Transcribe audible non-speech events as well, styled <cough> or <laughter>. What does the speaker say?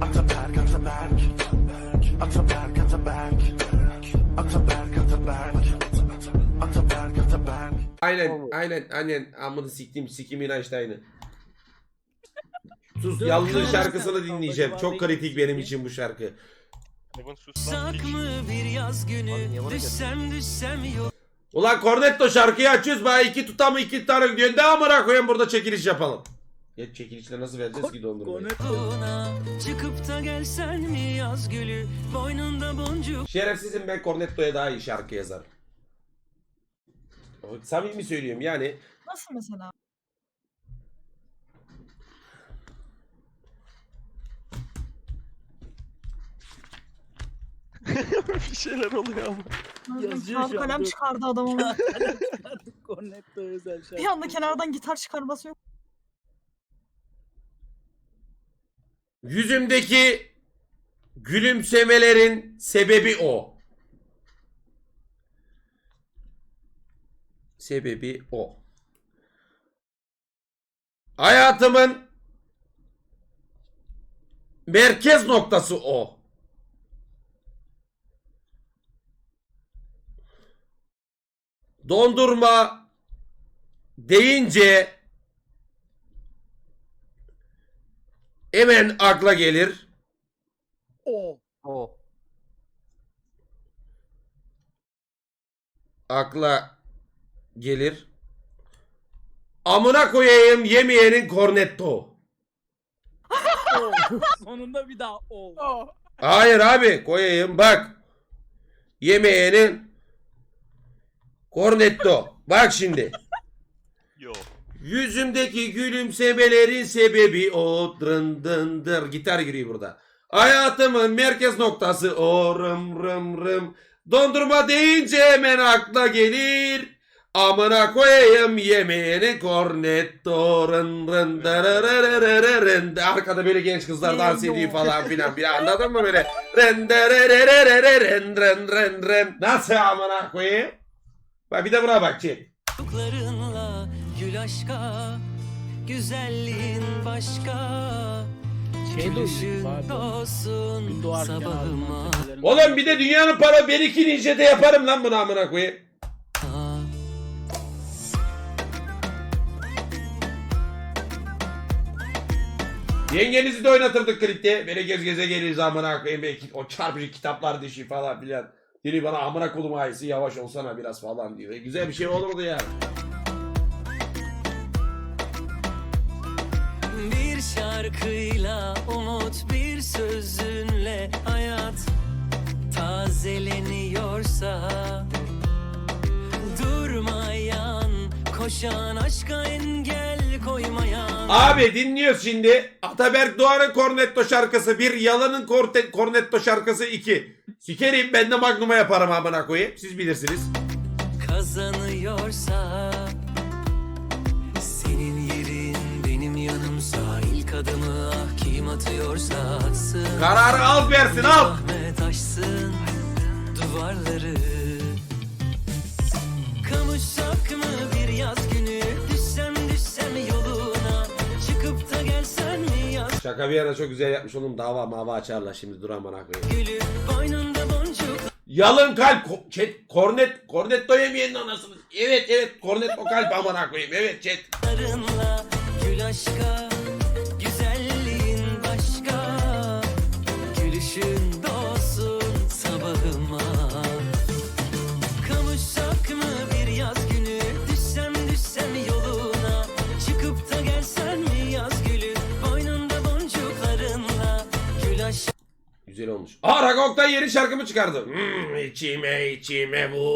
Ataberk, Ataberk, Ataberk, Ataberk, Ataberk, Ataberk, Ataberk, Ataberk. Aynen aynen aynen amını siktim sikimin Einstein'ı. <laughs> Sus yalnız şarkısını dinleyeceğim. Çok kritik benim için bu şarkı. Sak mı bir yaz günü düşsem düşsem yok Ulan Cornetto şarkıyı açıyoruz bana iki tutam iki tane. Ne amına koyayım burada çekiliş yapalım. Ya çekilişle nasıl vereceğiz ki dondurmayı? Buna çıkıp da gelsen mi yaz gülü boynunda boncuk Şerefsizim ben Cornetto'ya daha iyi şarkı yazarım. Samimi söylüyorum yani Nasıl mesela? <laughs> bir şeyler oluyor ama. Yazıyor Kağıt şu an, kalem çıkardı adam ama. <laughs> Cornetto özel şarkı. bir anda kenardan gitar çıkarması yok. Yüzümdeki gülümsemelerin sebebi o. Sebebi o. Hayatımın merkez noktası o. Dondurma deyince hemen akla gelir. O. O. Akla gelir. Amına koyayım yemeyenin cornetto. O. <laughs> Sonunda bir daha o. Hayır abi koyayım bak. Yemeyenin cornetto. Bak şimdi. Yo. Yüzümdeki gülümsemelerin sebebi o dın dın dır. Gitar giriyor burada. Hayatımın merkez noktası o rım rım rım. Dondurma deyince hemen akla gelir. Amına koyayım yemeğini cornetto rın rın darararararın. Arkada böyle genç kızlar dans ediyor falan <laughs> filan. Bir anladın mı böyle? Rın darararararın rın rın rın. Nasıl amına koyayım? Bak bir de buna bak çek. Gül aşka Güzelliğin başka Şey de Gülüşün doğarken sabahıma Oğlum bir de dünyanın para ben iki ninjede yaparım lan bunu amına koyayım. Yengenizi de oynatırdık klipte. Böyle gez geze geliriz amına koyayım. Belki o çarpıcı kitaplar dişi falan filan. Dili bana amına kolum ayısı yavaş olsana biraz falan diyor. E, güzel bir şey olurdu yani. Bir şarkıyla umut bir sözünle hayat tazeleniyorsa Durmayan koşan aşka engel koymayan Abi dinliyoruz şimdi. Ataberk Doğan'ın Cornetto şarkısı bir Yalan'ın Corte- Cornetto şarkısı iki. Sikerim ben de Magnum'a yaparım amına koyayım. Siz bilirsiniz. kazanıyorsa kim atıyorsa atsın Kararı al versin al. Ahmet duvarları Kavuşsak mı bir yaz günü Düşsem düşsem yoluna Çıkıp da gelsen mi yaz Şaka bir yana çok güzel yapmış oğlum. Dava mava açarlar şimdi dur amına koyayım. gülü Boynunda boncuk Yalın kalp. Ko- chat, kornet. Cornetto yemeyenin anasını. Evet evet. Cornetto kalp amına koyayım. Evet chat. Gül aşka Güzel olmuş. Aa Ragok'tan yeni şarkımı çıkardım. Hmm, içime içime bu.